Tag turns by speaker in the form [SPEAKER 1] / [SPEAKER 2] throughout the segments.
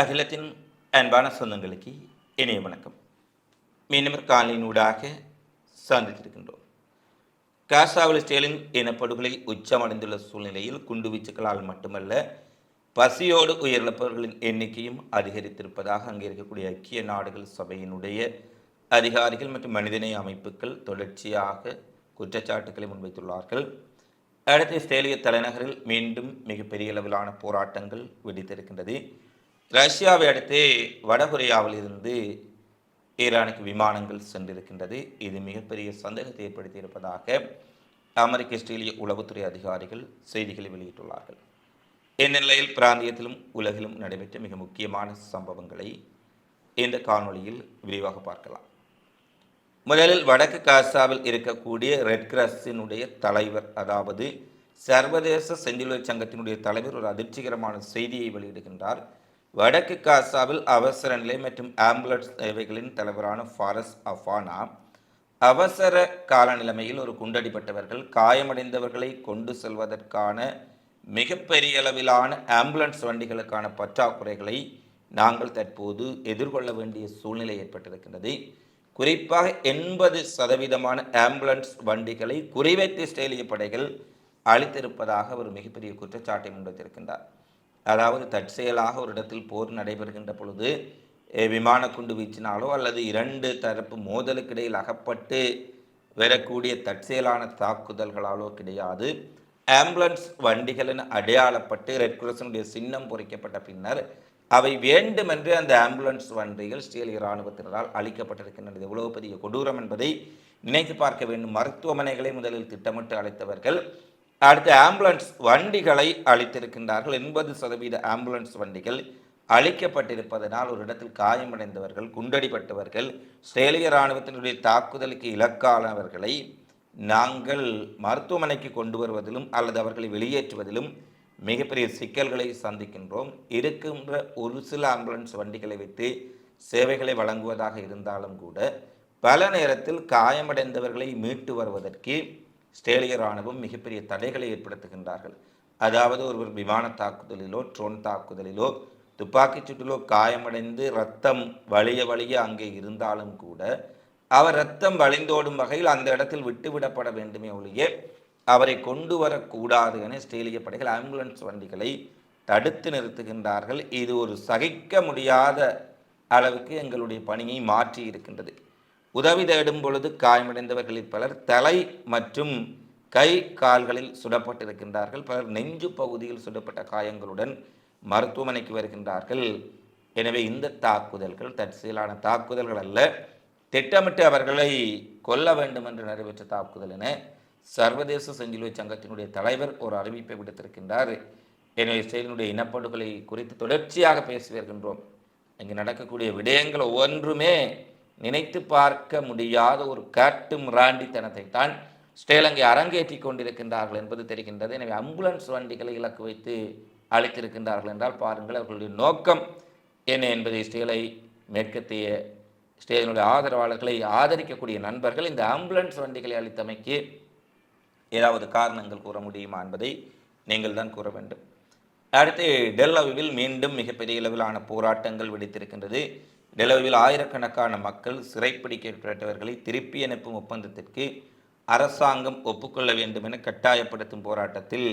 [SPEAKER 1] அகிலத்தின் அன்பான சொந்தங்களுக்கு இணைய வணக்கம். மீண்டும் காலையினூடாக சந்தித்திருக்கின்றோம். காசாவில் ஸ்டேலின் இனப்படுகொலை உச்சமடைந்துள்ள சூழ்நிலையில் குண்டுவீச்சுகளால் மட்டுமல்ல பசியோடு உயிரிழப்பவர்களின் எண்ணிக்கையும் அதிகரித்திருப்பதாக அங்கே இருக்கக்கூடிய ஐக்கிய நாடுகள் சபையினுடைய அதிகாரிகள் மற்றும் மனிதநேய அமைப்புகள் தொடர்ச்சியாக குற்றச்சாட்டுக்களை முன்வைத்துள்ளார்கள். அடுத்து இஸ்ரேலிய தலைநகரில் மீண்டும் மிகப்பெரிய அளவிலான போராட்டங்கள் வெடித்திருக்கின்றது. ரஷ்யாவை அடுத்து வடகொரியாவில் இருந்து ஈரானுக்கு விமானங்கள் சென்றிருக்கின்றது. இது மிகப்பெரிய சந்தேகத்தை ஏற்படுத்தியிருப்பதாக அமெரிக்க இஸ்ரேலிய உளவுத்துறை அதிகாரிகள் செய்திகளை வெளியிட்டுள்ளார்கள். இந்நிலையில் பிராந்தியத்திலும் உலகிலும் நடைபெற்ற மிக முக்கியமான சம்பவங்களை இந்த காணொளியில் விரிவாக பார்க்கலாம். முதலில் வடக்கு காசாவில் இருக்கக்கூடிய ரெட் கிராஸினுடைய தலைவர் அதாவது சர்வதேச செஞ்சிலுவை சங்கத்தினுடைய தலைவர் ஒரு அதிர்ச்சிகரமான செய்தியை வெளியிடுகின்றார். வடக்கு காசாவில் அவசர நிலை மற்றும் ஆம்புலன்ஸ் சேவைகளின் தலைவரான ஃபாரஸ் அஃபானா அவசர கால நிலைமையில் ஒரு குண்டடிப்பட்டவர்கள் காயமடைந்தவர்களை கொண்டு செல்வதற்கான மிகப்பெரிய அளவிலான ஆம்புலன்ஸ் வண்டிகளுக்கான பற்றாக்குறைகளை நாங்கள் தற்போது எதிர்கொள்ள வேண்டிய சூழ்நிலை ஏற்பட்டிருக்கின்றது. குறிப்பாக எண்பது சதவீதமான ஆம்புலன்ஸ் வண்டிகளை குறிவைத்து இஸ்ரேலிய படைகள் அளித்திருப்பதாக ஒரு மிகப்பெரிய குற்றச்சாட்டை முன்வைத்திருக்கின்றார். அதாவது தற்செயலாக ஒரு இடத்தில் போர் நடைபெறுகின்ற பொழுது விமான குண்டு வீச்சினாலோ அல்லது இரண்டு தரப்பு மோதலுக்கிடையில் அகப்பட்டு வரக்கூடிய தற்செயலான தாக்குதல்களாலோ கிடையாது. ஆம்புலன்ஸ் வண்டிகளின் அடையாளப்பட்டு ரெட் கிராஸினுடைய சின்னம் பொறிக்கப்பட்ட பின்னர் அவை வேண்டுமென்று அந்த ஆம்புலன்ஸ் வண்டிகள் இஸ்ரேலிய இராணுவத்தினரால் அளிக்கப்பட்டிருக்கின்றன எவ்வளவு பெரிய கொடூரம் என்பதை நினைத்து பார்க்க வேண்டும். மருத்துவமனைகளை முதலில் திட்டமிட்டு அழைத்தவர்கள் அடுத்து ஆம்புலன்ஸ் வண்டிகளை அளித்திருக்கின்றார்கள். எண்பது சதவீத ஆம்புலன்ஸ் வண்டிகள் அழிக்கப்பட்டிருப்பதனால் ஒரு இடத்தில் காயமடைந்தவர்கள் குண்டடிப்பட்டவர்கள் ஸ்ரேலிய இராணுவத்தினுடைய தாக்குதலுக்கு இலக்கானவர்களை நாங்கள் மருத்துவமனைக்கு கொண்டு வருவதிலும் அல்லது அவர்களை வெளியேற்றுவதிலும் மிகப்பெரிய சிக்கல்களை சந்திக்கின்றோம். இருக்கின்ற ஒரு சில ஆம்புலன்ஸ் வண்டிகளை வைத்து சேவைகளை வழங்குவதாக இருந்தாலும் கூட பல நேரத்தில் காயமடைந்தவர்களை மீட்டு வருவதற்கு இஸ்ரேலிய இராணுவம் மிகப்பெரிய தடைகளை ஏற்படுத்துகின்றார்கள். அதாவது ஒருவர் விமான தாக்குதலிலோ ட்ரோன் தாக்குதலிலோ துப்பாக்கிச் சூட்டிலோ காயமடைந்து ரத்தம் வழிய வழிய அங்கே இருந்தாலும் கூட அவர் ரத்தம் வழிந்தோடும் வகையில் அந்த இடத்தில் விட்டுவிடப்பட வேண்டுமே ஒழிய அவரை கொண்டு வரக்கூடாது என இஸ்ரேலிய படைகள் ஆம்புலன்ஸ் வண்டிகளை தடுத்து நிறுத்துகின்றார்கள். இது ஒரு சகிக்க முடியாத அளவுக்கு எங்களுடைய பணியை மாற்றி இருக்கின்றது உதவி தேடும் பொழுது காயமடைந்தவர்களில் பலர் தலை மற்றும் கை கால்களில் சுடப்பட்டிருக்கின்றார்கள். பலர் நெஞ்சு பகுதியில் சுடப்பட்ட காயங்களுடன் மருத்துவமனைக்கு வருகின்றார்கள். எனவே இந்த தாக்குதல்கள் தற்செயலான தாக்குதல்கள் அல்ல. திட்டமிட்டு அவர்களை கொல்ல வேண்டும் என்று நடைபெற்ற தாக்குதல் என சர்வதேச செஞ்சிலுவை சங்கத்தினுடைய தலைவர் ஒரு அறிவிப்பை விடுத்திருக்கின்றார். எனவே இஸ்ரேலினுடைய இனப்படுகொலை குறித்து தொடர்ச்சியாக பேசி வருகின்றோம். இங்கு நடக்கக்கூடிய விடயங்கள் ஒவ்வொன்றுமே நினைத்து பார்க்க முடியாத ஒரு காட்டு மிராண்டித்தனத்தை தான் ஸ்ரீலங்கை அரங்கேற்றி கொண்டிருக்கின்றார்கள் என்பது தெரிகின்றது. எனவே அம்புலன்ஸ் வண்டிகளை இலக்கு வைத்து அழைத்திருக்கின்றார்கள் என்றால் பாருங்கள் அவர்களுடைய நோக்கம் என்ன என்பதை ஸ்ரீலை மேற்கத்திய ஸ்டேஜினுடைய ஆதரவாளர்களை ஆதரிக்கக்கூடிய நண்பர்கள் இந்த ஆம்புலன்ஸ் வண்டிகளை அளித்தமைக்கு ஏதாவது காரணங்கள் கூற முடியுமா என்பதை நீங்கள் தான் கூற வேண்டும். அடுத்து டெல்லவில் மீண்டும் மிகப்பெரிய அளவிலான போராட்டங்கள் வெடித்திருக்கின்றது. நிலவில் ஆயிரக்கணக்கான மக்கள் சிறைப்பிடிக்கப்பட்டவர்களை திருப்பி அனுப்பும் ஒப்பந்தத்திற்கு அரசாங்கம் ஒப்புக்கொள்ள வேண்டும் என கட்டாயப்படுத்தும் போராட்டத்தில்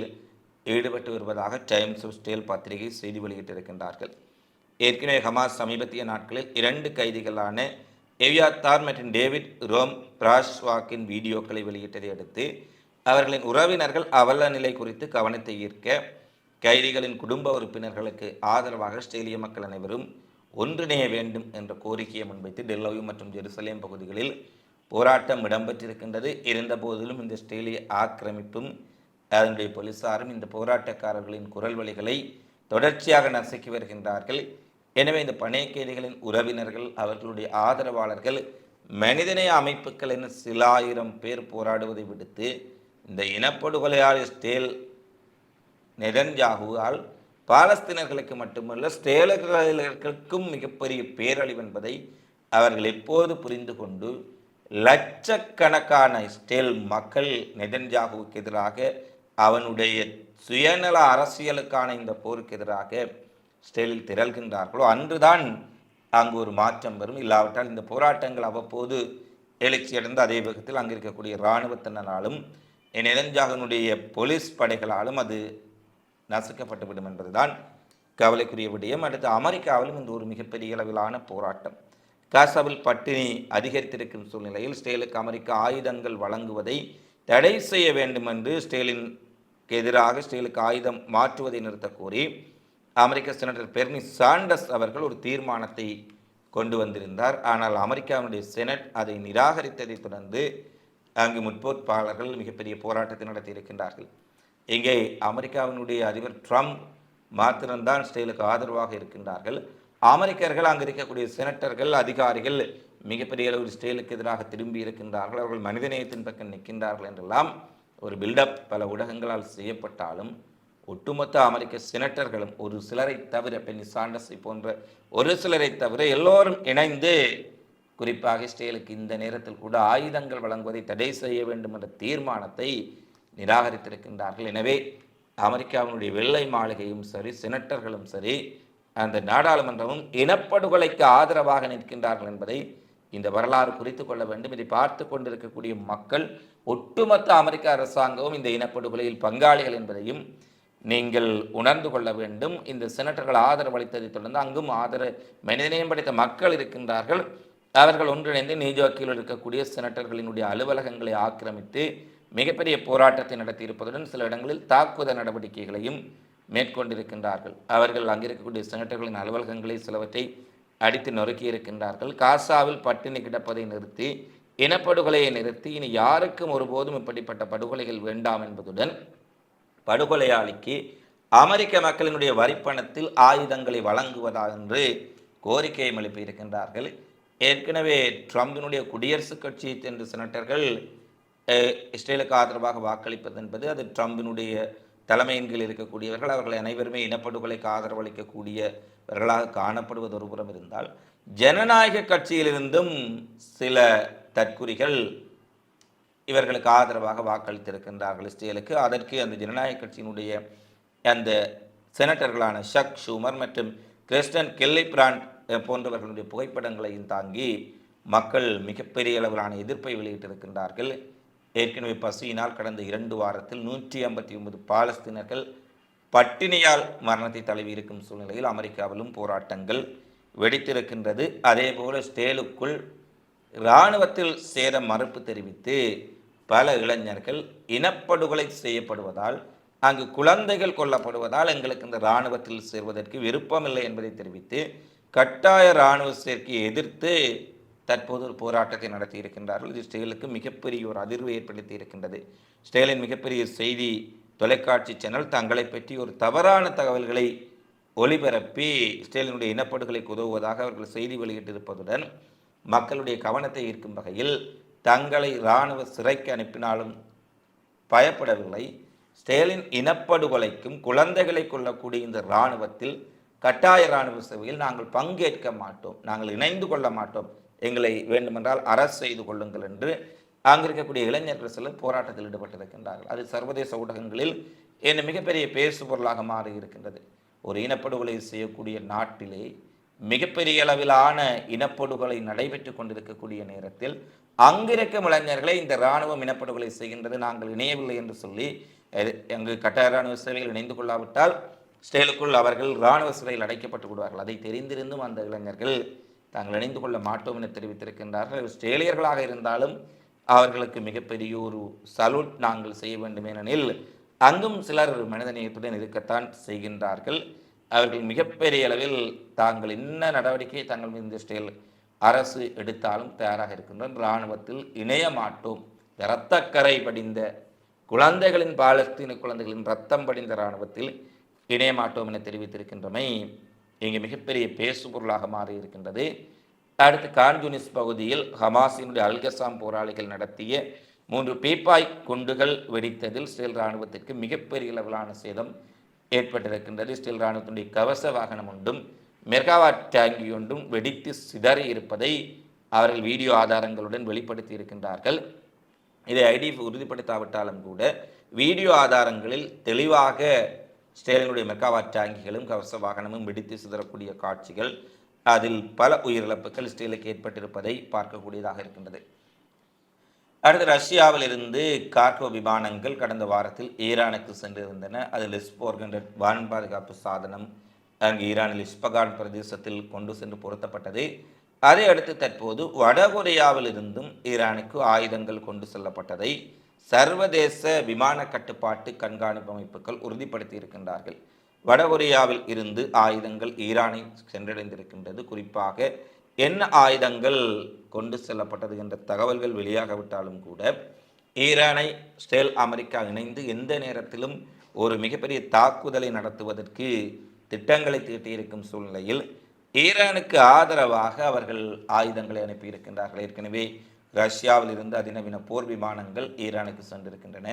[SPEAKER 1] ஈடுபட்டு வருவதாக டைம்ஸ் ஆஃப் ஸ்டேல் பத்திரிகை செய்தி வெளியிட்டிருக்கின்றார்கள். ஏற்கனவே ஹமாஸ் சமீபத்திய நாட்களில் இரண்டு கைதிகளான எவியாத்தார் மற்றும் டேவிட் ரோம் பிராஷ்வாக்கின் வீடியோக்களை வெளியிட்டதை அடுத்து அவர்களின் உறவினர்கள் அவல நிலை குறித்து கவனத்தை ஈர்க்க கைதிகளின் குடும்ப உறுப்பினர்களுக்கு ஆதரவாக ஆஸ்திரேலிய மக்கள் அனைவரும் ஒன்றிணைய வேண்டும் என்ற கோரிக்கையை முன்வைத்து டெல்லவி மற்றும் ஜெருசலேம் பகுதிகளில் போராட்டம் இடம்பெற்றிருக்கின்றது. இருந்த போதிலும் இந்த ஆஸ்திரேலிய ஆக்கிரமிப்பும் அதனுடைய போலீசாரும் இந்த போராட்டக்காரர்களின் குரல் வழிகளை தொடர்ச்சியாக நசுக்கி வருகின்றார்கள். எனவே இந்த பணியகேதிகளின் உறவினர்கள் அவர்களுடைய ஆதரவாளர்கள் மனிதநேய அமைப்புகள் என சில ஆயிரம் பேர் போராடுவதை விடுத்து இந்த இனப்படுகொலையால் ஸ்டேல் நெதன்ஜாகுவால் பாலஸ்தீனர்களுக்கு மட்டுமல்ல ஸ்டேலர்களுக்கும் மிகப்பெரிய பேரழிவு என்பதை அவர்கள் எப்போது புரிந்து கொண்டு லட்சக்கணக்கான ஸ்டேல் மக்கள் நெதன்ஜாகுவுக்கு எதிராக அவனுடைய சுயநல அரசியலுக்கான இந்த போருக்கு எதிராக ஸ்டேலில் திரள்கின்றார்களோ அன்றுதான் அங்கு ஒரு மாற்றம் வரும். இல்லாவிட்டால் இந்த போராட்டங்கள் அவ்வப்போது எழுச்சியடைந்து அதே வேகத்தில் அங்கு இருக்கக்கூடிய இராணுவத்தினராலும் நெதன்ஜாகனுடைய போலீஸ் படைகளாலும் அது நசுக்கப்பட்டுவிடும் என்பதுதான் கவலைக்குரிய விடயம். அடுத்து அமெரிக்காவிலும் இந்த ஒரு மிகப்பெரிய அளவிலான போராட்டம். காசாவில் பட்டினி அதிகரித்திருக்கும் சூழ்நிலையில் ஸ்டேலுக்கு அமெரிக்கா ஆயுதங்கள் வழங்குவதை தடை செய்ய வேண்டும் என்று ஸ்டேலினுக்கு எதிராக ஸ்டேலுக்கு ஆயுதம் மாற்றுவதை நிறுத்த கோரி அமெரிக்க செனட்டர் பெர்னி சாண்டஸ் அவர்கள் ஒரு தீர்மானத்தை கொண்டு வந்திருந்தார். ஆனால் அமெரிக்காவினுடைய செனட் அதை நிராகரித்ததை தொடர்ந்து அங்கு முற்போட்பாளர்கள் மிகப்பெரிய போராட்டத்தை நடத்தியிருக்கின்றார்கள். இங்கே அமெரிக்காவினுடைய அதிபர் ட்ரம்ப் மாத்திரம்தான் இஸ்ரேலுக்கு ஆதரவாக இருக்கின்றார்கள். அமெரிக்கர்கள் அங்கே இருக்கக்கூடிய செனட்டர்கள் அதிகாரிகள் மிகப்பெரிய அளவில் இஸ்ரேலுக்கு எதிராக திரும்பி இருக்கின்றார்கள். அவர்கள் மனிதநேயத்தின் பக்கம் நிற்கின்றார்கள் என்றெல்லாம் ஒரு பில்டப் பல ஊடகங்களால் செய்யப்பட்டாலும் ஒட்டுமொத்த அமெரிக்க செனட்டர்களும் ஒரு சிலரை தவிர பென்னி சாண்டஸை போன்ற ஒரு சிலரை தவிர எல்லோரும் இணைந்து குறிப்பாக இஸ்ரேலுக்கு இந்த நேரத்தில் கூட ஆயுதங்கள் வழங்குவதை தடை செய்ய வேண்டும் என்ற தீர்மானத்தை நிராகரித்திருக்கின்றார்கள். எனவே அமெரிக்காவினுடைய வெள்ளை மாளிகையும் சரி செனட்டர்களும் சரி அந்த நாடாளுமன்றமும் இனப்படுகொலைக்கு ஆதரவாக நிற்கின்றார்கள் என்பதை இந்த வரலாறு குறித்து கொள்ள வேண்டும். இதை பார்த்து கொண்டிருக்கக்கூடிய மக்கள் ஒட்டுமொத்த அமெரிக்க அரசாங்கமும் இந்த இனப்படுகொலையில் பங்காளிகள் என்பதையும் நீங்கள் உணர்ந்து கொள்ள வேண்டும். இந்த செனட்டர்கள் ஆதரவு அளித்ததை தொடர்ந்து அங்கும் ஆதரவு மனிதநேயம் படைத்த மக்கள் இருக்கின்றார்கள். அவர்கள் ஒன்றிணைந்து நியூயார்க்கில் இருக்கக்கூடிய செனட்டர்களினுடைய அலுவலகங்களை ஆக்கிரமித்து மிகப்பெரிய போராட்டத்தை நடத்தியிருப்பதுடன் சில இடங்களில் தாக்குதல் நடவடிக்கைகளையும் மேற்கொண்டிருக்கின்றார்கள். அவர்கள் அங்கிருக்கக்கூடிய செனட்டர்களின் அலுவலகங்களை சிலவற்றை அடித்து நொறுக்கி இருக்கின்றார்கள் காசாவில் பட்டினி கிடப்பதை நிறுத்தி இனப்படுகொலையை நிறுத்தி இனி யாருக்கும் ஒருபோதும் இப்படிப்பட்ட படுகொலைகள் வேண்டாம் என்பதுடன் படுகொலையாளிக்கு அமெரிக்க மக்களினுடைய வரிப்பணத்தில் ஆயுதங்களை வழங்குவதா என்று கோரிக்கையை எழுப்பியிருக்கின்றார்கள். ஏற்கனவே ட்ரம்பினுடைய குடியரசுக் கட்சியை சென்ற செனட்டர்கள் இஸ்ரேலுக்கு ஆதரவாக வாக்களிப்பது என்பது அது ட்ரம்பினுடைய தலைமையின் கீழ் இருக்கக்கூடியவர்கள் அவர்கள் அனைவருமே இனப்படுகொலைக்கு ஆதரவளிக்கக்கூடியவர்களாக காணப்படுவது ஒரு புறம் இருந்தால் ஜனநாயக கட்சியிலிருந்தும் சில தற்குறிகள் இவர்களுக்கு ஆதரவாக வாக்களித்திருக்கின்றார்கள் இஸ்ரேலுக்கு. அதற்கு அந்த ஜனநாயக கட்சியினுடைய அந்த செனட்டர்களான ஷக் ஷூமர் மற்றும் கிறிஸ்டன் கெல்லி பிராண்ட் போன்றவர்களுடைய புகைப்படங்களையும் தாங்கி மக்கள் மிகப்பெரிய அளவிலான எதிர்ப்பை வெளியிட்டிருக்கின்றார்கள். ஏற்கனவே பசியினால் கடந்த இரண்டு வாரத்தில் நூற்றி ஐம்பத்தி ஒன்பது பாலஸ்தீனர்கள் பட்டினியால் மரணத்தை தழுவி இருக்கும் சூழ்நிலையில் அமெரிக்காவிலும் போராட்டங்கள் வெடித்திருக்கின்றது. அதேபோல ஸ்டேலுக்குள் இராணுவத்தில் சேர மறுப்பு தெரிவித்து பல இளைஞர்கள் இனப்படுகொலை செய்யப்படுவதால் அங்கு குழந்தைகள் கொல்லப்படுவதால் எங்களுக்கு இந்த இராணுவத்தில் சேர்வதற்கு விருப்பமில்லை என்பதை தெரிவித்து கட்டாய இராணுவ சேர்க்கையை எதிர்த்து தற்போது ஒரு போராட்டத்தை நடத்தி இருக்கின்றார்கள். இது ஸ்டேலுக்கு மிகப்பெரிய ஒரு அதிர்வு ஏற்படுத்தி இருக்கின்றது. ஸ்டேலின் மிகப்பெரிய செய்தி தொலைக்காட்சி சேனல் தங்களை பற்றி ஒரு தவறான தகவல்களை ஒளிபரப்பி ஸ்டேலினுடைய இனப்படுகொலைக்கு உதவுவதாக அவர்கள் செய்தி வெளியிட்டிருப்பதுடன் மக்களுடைய கவனத்தை ஈர்க்கும் வகையில் தங்களை இராணுவ சிறைக்கு அனுப்பினாலும் பயப்படவில்லை. ஸ்டேலின் இனப்படுகொலைக்கும் குழந்தைகளை கொள்ளக்கூடிய இந்த இராணுவத்தில் கட்டாய இராணுவ சேவையில் நாங்கள் பங்கேற்க மாட்டோம். நாங்கள் இணைந்து கொள்ள மாட்டோம். எங்களை வேண்டுமென்றால் அரசு செய்து கொள்ளுங்கள் என்று அங்கு இருக்கக்கூடிய இளைஞர்கள் சிலர் போராட்டத்தில் ஈடுபட்டிருக்கின்றார்கள். அது சர்வதேச ஊடகங்களில் என்ன மிகப்பெரிய பேசு பொருளாக மாறி இருக்கின்றது ஒரு இனப்படுகொலை செய்யக்கூடிய நாட்டிலே மிகப்பெரிய அளவிலான இனப்படுகொலை நடைபெற்று கொண்டிருக்கக்கூடிய நேரத்தில் அங்கிருக்கும் இளைஞர்களை இந்த இராணுவம் இனப்படுகொலை செய்கின்றது நாங்கள் இணையவில்லை என்று சொல்லி எங்கள் அங்கு கட்டாய இராணுவ சேவையில் இணைந்து கொள்ளாவிட்டால் ஸ்டேலுக்குள் அவர்கள் இராணுவ சிறையில் அடைக்கப்பட்டு விடுவார்கள் அதை தெரிந்திருந்தும் அந்த இளைஞர்கள் தாங்கள் இணைந்து கொள்ள மாட்டோம் என தெரிவித்திருக்கின்றார்கள். ஆஸ்திரேலியர்களாக இருந்தாலும் அவர்களுக்கு மிகப்பெரிய ஒரு சலூட் நாங்கள் செய்ய வேண்டும் ஏனெனில் அங்கும் சிலர் மனிதநேயத்துடன் இருக்கத்தான் செய்கின்றார்கள். அவர்கள் மிகப்பெரிய அளவில் தாங்கள் என்ன நடவடிக்கை தங்கள் மீது ஸ்டேல் அரசு எடுத்தாலும் தயாராக இருக்கின்றோம் இராணுவத்தில் இணைய மாட்டோம். இரத்தக்கரை படிந்த குழந்தைகளின் பாலஸ்தீன குழந்தைகளின் ரத்தம் படிந்த இராணுவத்தில் இணைய மாட்டோம் என தெரிவித்திருக்கின்றமை இங்கே மிகப்பெரிய பேசுபொருளாக மாறி இருக்கின்றது அடுத்து கான்ஜுனிஸ் பகுதியில் ஹமாஸினுடைய அல்கசாம் போராளிகள் நடத்திய மூன்று பீப்பாய் குண்டுகள் வெடித்ததில் இஸ்ரேல் இராணுவத்திற்கு மிகப்பெரிய அளவிலான சேதம் ஏற்பட்டிருக்கின்றது. இஸ்ரேல் இராணுவத்தினுடைய கவச வாகனம் ஒன்றும் மெர்காவாட் டேங்கி ஒன்றும் வெடித்து சிதறி இருப்பதை அவர்கள் வீடியோ ஆதாரங்களுடன் வெளிப்படுத்தி இருக்கின்றார்கள். இதை ஐடிஎஃப் உறுதிப்படுத்தாவிட்டாலும் கூட வீடியோ ஆதாரங்களில் தெளிவாக ஸ்டேலினுடைய மெக்காவா டாங்கிகளும் கவச வாகனமும் வெடித்து சிதறக்கூடிய காட்சிகள் அதில் பல உயிரிழப்புகள் ஸ்டேலுக்கு ஏற்பட்டிருப்பதை பார்க்கக்கூடியதாக இருக்கின்றது. அடுத்து ரஷ்யாவிலிருந்து கார்கோ விமானங்கள் கடந்த வாரத்தில் ஈரானுக்கு சென்றிருந்தன. அதில் ஃபோர் ஹண்ட்ரட் வான் பாதுகாப்பு சாதனம் அங்கு ஈரானில் இஸ்பகான் பிரதேசத்தில் கொண்டு சென்று பொருத்தப்பட்டது. அதை அடுத்து தற்போது வடகொரியாவிலிருந்தும் ஈரானுக்கு ஆயுதங்கள் கொண்டு செல்லப்பட்டதை சர்வதேச விமான கட்டுப்பாட்டு கண்காணிப்பு அமைப்புகள் உறுதிப்படுத்தி இருக்கின்றார்கள். வடகொரியாவில் இருந்து ஆயுதங்கள் ஈரானை சென்றடைந்திருக்கின்றது. குறிப்பாக என்ன ஆயுதங்கள் கொண்டு செல்லப்பட்டது என்ற தகவல்கள் வெளியாகவிட்டாலும் கூட ஈரானை ஸ்டேல் அமெரிக்கா இணைந்து எந்த நேரத்திலும் ஒரு மிகப்பெரிய தாக்குதலை நடத்துவதற்கு திட்டங்களை தீட்டியிருக்கும் சூழ்நிலையில் ஈரானுக்கு ஆதரவாக அவர்கள் ஆயுதங்களை அனுப்பியிருக்கின்றார்கள். ஏற்கனவே ரஷ்யாவில் இருந்து அதிநவீன போர் விமானங்கள் ஈரானுக்கு சென்றிருக்கின்றன.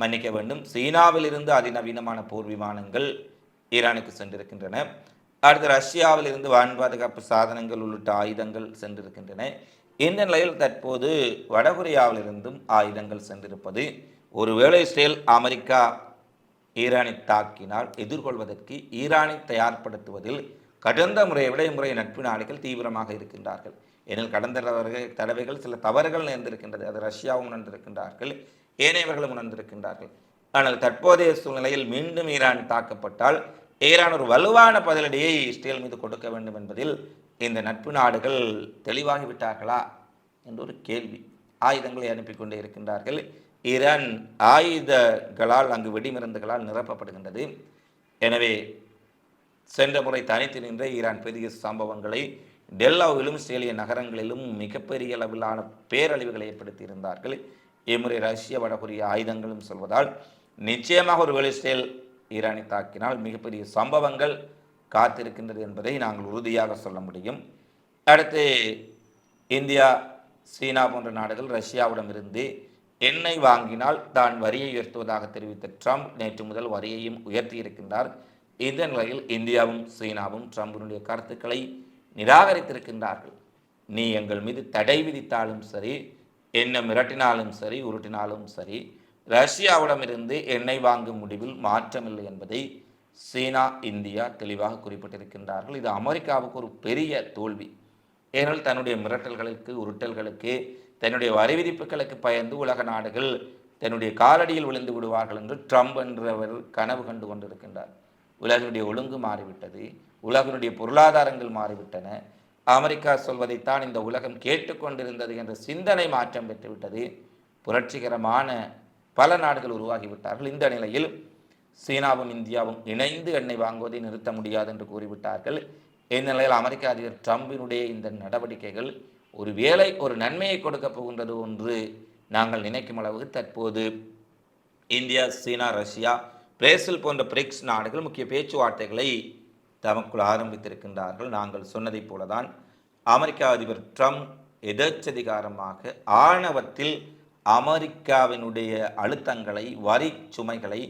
[SPEAKER 1] மன்னிக்க வேண்டும். சீனாவில் இருந்து அதிநவீனமான போர் விமானங்கள் ஈரானுக்கு சென்றிருக்கின்றன. அடுத்து ரஷ்யாவில் இருந்து வான் பாதுகாப்பு சாதனங்கள் உள்ளிட்ட ஆயுதங்கள் சென்றிருக்கின்றன. இந்த நிலையில் தற்போது வடகொரியாவிலிருந்தும் ஆயுதங்கள் சென்றிருப்பது. ஒருவேளை இஸ்ரேல் அமெரிக்கா ஈரானை தாக்கினால் எதிர்கொள்வதற்கு ஈரானை தயார்படுத்துவதில் கடந்த முறையை விட இம்முறை நட்பு நாடுகள் தீவிரமாக இருக்கின்றார்கள். ஏனெனில் கடந்த தடவைகள் தடவைகள் சில தவறுகள் நேர்ந்திருக்கின்றது. அது ரஷ்யாவும் உணர்ந்திருக்கின்றார்கள். ஏனையவர்களும் உணர்ந்திருக்கின்றார்கள். ஆனால் தற்போதைய சூழ்நிலையில் மீண்டும் ஈரான் தாக்கப்பட்டால் ஈரான் ஒரு வலுவான பதிலடியை இஸ்ரேல் மீது கொடுக்க வேண்டும் என்பதில் இந்த நட்பு நாடுகள் தெளிவாகிவிட்டார்களா என்ற ஒரு கேள்வி. ஆயுதங்களை அனுப்பி கொண்டே இருக்கின்றார்கள். ஈரான் ஆயுதங்களால் அங்கு வெடிமருந்துகளால் நிரப்பப்படுகின்றது. எனவே சென்ற முறை தனித்து நின்ற ஈரான் பெரிய சம்பவங்களை டெல்லாவிலும் இஸ்ரேலிய நகரங்களிலும் மிகப்பெரிய அளவிலான பேரழிவுகளை ஏற்படுத்தியிருந்தார்கள். இம்முறை ரஷ்ய வடகொரிய ஆயுதங்களும் சொல்வதால் நிச்சயமாக ஒரு வேளை இஸ்ரேல் ஈரானை தாக்கினால் மிகப்பெரிய சம்பவங்கள் காத்திருக்கின்றது என்பதை நாங்கள் உறுதியாக சொல்ல முடியும். அடுத்து இந்தியா சீனா போன்ற நாடுகள் ரஷ்யாவிடமிருந்து எண்ணெய் வாங்கினால் தான் வரியை உயர்த்துவதாக தெரிவித்த ட்ரம்ப் நேற்று முதல் வரியையும் உயர்த்தியிருக்கின்றார் இந்த நிலையில் இந்தியாவும் சீனாவும் ட்ரம்பினுடைய கருத்துக்களை நிராகரித்திருக்கின்றார்கள். நீ எங்கள் மீது தடை விதித்தாலும் சரி என்னை மிரட்டினாலும் சரி உருட்டினாலும் சரி ரஷ்யாவிடமிருந்து எண்ணெய் வாங்கும் முடிவில் மாற்றமில்லை என்பதை சீனா இந்தியா தெளிவாக குறிப்பிட்டிருக்கின்றார்கள். இது அமெரிக்காவுக்கு ஒரு பெரிய தோல்வி. ஏனால் தன்னுடைய மிரட்டல்களுக்கு உருட்டல்களுக்கு தன்னுடைய வரி விதிப்புகளுக்கு பயந்து உலக நாடுகள் தன்னுடைய காலடியில் விழுந்து விடுவார்கள் என்று ட்ரம்ப் என்றவர் கனவு கண்டு கொண்டிருக்கின்றார். உலகினுடைய ஒழுங்கு மாறிவிட்டது. உலகினுடைய பொருளாதாரங்கள் மாறிவிட்டன. அமெரிக்கா சொல்வதைத்தான் இந்த உலகம் கேட்டுக்கொண்டிருந்தது என்ற சிந்தனை மாற்றம் பெற்றுவிட்டது. புரட்சிகரமான பல நாடுகள் உருவாகிவிட்டார்கள். இந்த நிலையில் சீனாவும் இந்தியாவும் இணைந்து எண்ணெய் வாங்குவதை நிறுத்த முடியாது என்று கூறிவிட்டார்கள். இந்த நிலையில் அமெரிக்க அதிபர் ட்ரம்பினுடைய இந்த நடவடிக்கைகள் ஒரு வேலை ஒரு நன்மையை கொடுக்க போகின்றது என்று நாங்கள் நினைக்கும் அளவுக்கு தற்போது இந்தியா சீனா ரஷ்யா பிரேசில் போன்ற பிரிக்ஸ் நாடுகள் முக்கிய பேச்சுவார்த்தைகளை தமக்குள் ஆரம்பித்திருக்கின்றார்கள். நாங்கள் சொன்னதைப் போலதான் அமெரிக்க அதிபர் ட்ரம்ப் எதர்ச்சதிகாரமாக ஆணவத்தில் அமெரிக்காவினுடைய அழுத்தங்களை வரி சுமைகளை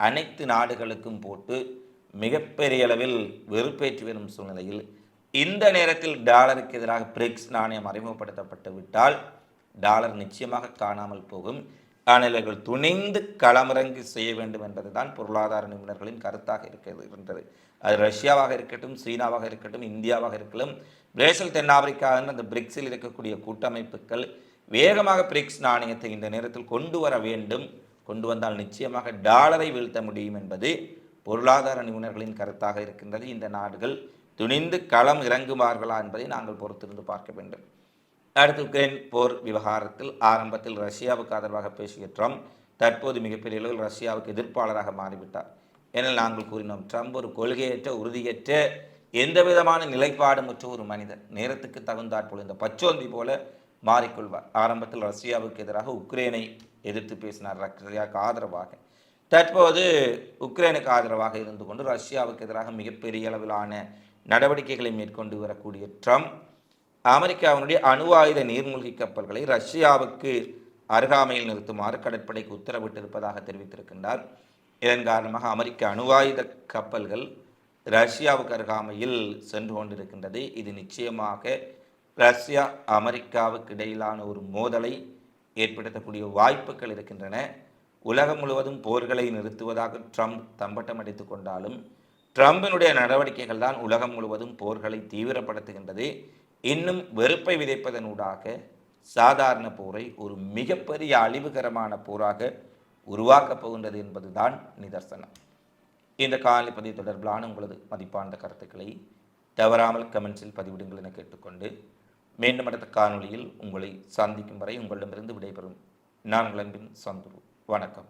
[SPEAKER 1] அனைத்து நாடுகளுக்கும் போட்டு மிகப்பெரிய அளவில் வெறுப்பேற்றி வரும் சூழ்நிலையில் இந்த நேரத்தில் டாலருக்கு எதிராக பிரிக்ஸ் நாணயம் அறிமுகப்படுத்தப்பட்டு விட்டால் டாலர் நிச்சயமாக காணாமல் போகும். அணிலர்கள் துணிந்து களமிறங்கி செய்ய வேண்டும் என்பதுதான் பொருளாதார நிபுணர்களின் கருத்தாக இருக்கிறது இருந்தது. அது ரஷ்யாவாக இருக்கட்டும் சீனாவாக இருக்கட்டும் இந்தியாவாக இருக்கட்டும் பிரேசில் தென்னாப்பிரிக்கா அந்த பிரிக்ஸில் இருக்கக்கூடிய கூட்டமைப்புகள் வேகமாக பிரிக்ஸ் நாணயத்தை இந்த நேரத்தில் கொண்டு வர வேண்டும். கொண்டு வந்தால் நிச்சயமாக டாலரை வீழ்த்த முடியும் என்பது பொருளாதார நிபுணர்களின் கருத்தாக இருக்கின்றது. இந்த நாடுகள் துணிந்து களம் இறங்குவார்களா என்பதை நாங்கள் பொறுத்திருந்து பார்க்க வேண்டும். அடுத்து உக்ரைன் போர் விவகாரத்தில் ஆரம்பத்தில் ரஷ்யாவுக்கு ஆதரவாக பேசிய ட்ரம்ப் தற்போது மிகப்பெரிய அளவில் ரஷ்யாவுக்கு எதிர்ப்பாளராக மாறிவிட்டார். என நாங்கள் கூறினோம் ட்ரம்ப் ஒரு கொள்கையற்ற உறுதியற்ற எந்த விதமான நிலைப்பாடுமற்ற ஒரு மனிதர் நேரத்துக்கு தகுந்தாற்போல் இந்த பச்சோந்தி போல மாறிக்கொள்வார். ஆரம்பத்தில் ரஷ்யாவுக்கு எதிராக உக்ரைனை எதிர்த்து பேசினார் ரஷ்யாவுக்கு ஆதரவாக. தற்போது உக்ரைனுக்கு ஆதரவாக இருந்து கொண்டு ரஷ்யாவுக்கு எதிராக மிகப்பெரிய அளவிலான நடவடிக்கைகளை மேற்கொண்டு வரக்கூடிய ட்ரம்ப் அமெரிக்காவினுடைய அணு ஆயுத நீர்மூழ்கி கப்பல்களை ரஷ்யாவுக்கு அருகாமையில் நிறுத்துமாறு கடற்படைக்கு உத்தரவிட்டிருப்பதாக தெரிவித்திருக்கின்றார். இதன் காரணமாக அமெரிக்க அணு ஆயுத கப்பல்கள் ரஷ்யாவுக்கு அருகாமையில் சென்று கொண்டிருக்கின்றது. இது நிச்சயமாக ரஷ்யா அமெரிக்காவுக்கு இடையிலான ஒரு மோதலை ஏற்படுத்தக்கூடிய வாய்ப்புகள் இருக்கின்றன. உலகம் முழுவதும் போர்களை நிறுத்துவதாக ட்ரம்ப் தம்பட்டம் அடித்து கொண்டாலும் ட்ரம்பினுடைய நடவடிக்கைகள் தான் உலகம் முழுவதும் போர்களை தீவிரப்படுத்துகின்றது. இன்னும் வெறுப்பை விதைப்பதனூடாக சாதாரண போரை ஒரு மிகப்பெரிய அழிவுகரமான போராக உருவாக்கப் போகின்றது என்பதுதான் நிதர்சனம். இந்த காலை பதிவு தொடர்பிலான உங்களது மதிப்பான கருத்துக்களை தவறாமல் கமெண்ட்ஸில் பதிவிடுங்கள் என கேட்டுக்கொண்டு மீண்டும் அடுத்த காணொளியில் உங்களை சந்திக்கும் வரை உங்களிடமிருந்து விடைபெறும். நான் உங்கள் அன்பின் சந்துரு. வணக்கம்.